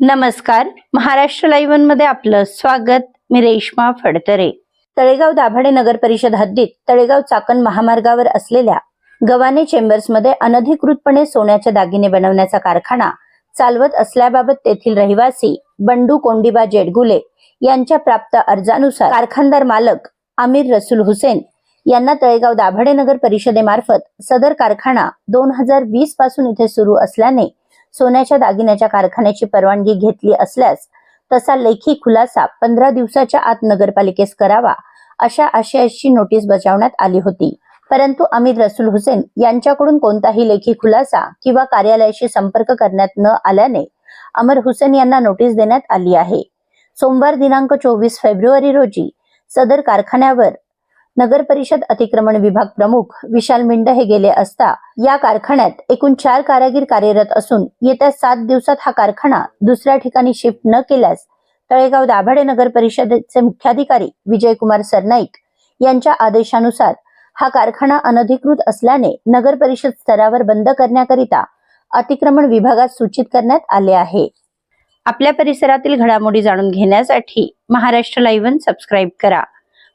नमस्कार. महाराष्ट्र लाईव्हमध्ये आपलं स्वागत. मी रेश्मा फडतरे. तळेगाव दाभाडे नगर परिषद हद्दीत तळेगाव चाकण महामार्गावर असलेल्या गव्हाणे चेंबर्समध्ये अनधिकृतपणे सोन्याचे दागिने बनवण्याचा कारखाना चालवत असल्याबाबत तेथील रहिवासी बंडू कोंडिबा जेडगुले यांच्या प्राप्त अर्जानुसार कारखानदार मालक आमिर रसूल हुसेन यांना तळेगाव दाभाडे नगर परिषदेमार्फत सदर कारखाना दोन हजार वीसपासून इथे सुरू असल्याने सोन्याच्या दागिन्याच्या कारखान्याची परवानगी घेतली असल्यास तसा लेखी खुलासा पंधरा दिवसाच्या आत नगरपालिकेस करावा अशा आशयाची नोटीस बजावण्यात आली होती. परंतु अमिर रसूल हुसेन यांच्याकडून कोणताही लेखी खुलासा किंवा कार्यालयाशी संपर्क करण्यात न आल्याने अमर हुसेन यांना नोटीस देण्यात आली आहे. सोमवार दिनांक चोवीस फेब्रुवारी रोजी सदर कारखान्यावर नगर परिषद अतिक्रमण विभाग प्रमुख विशाल मिंड हे गेले असता या कारखान्यात एकूण चार कारागीर कार्यरत असून येत्या सात दिवसात हा कारखाना दुसऱ्या ठिकाणी शिफ्ट न केल्यास तळेगाव दाभाडे नगर परिषदेचे मुख्याधिकारी विजयकुमार सरनाईक यांच्या आदेशानुसार हा कारखाना अनधिकृत असल्याने नगर परिषद स्तरावर बंद करण्याकरिता अतिक्रमण विभागात सूचित करण्यात आले आहे. आपल्या परिसरातील घडामोडी जाणून घेण्यासाठी महाराष्ट्र लाईव्ह सबस्क्राईब करा.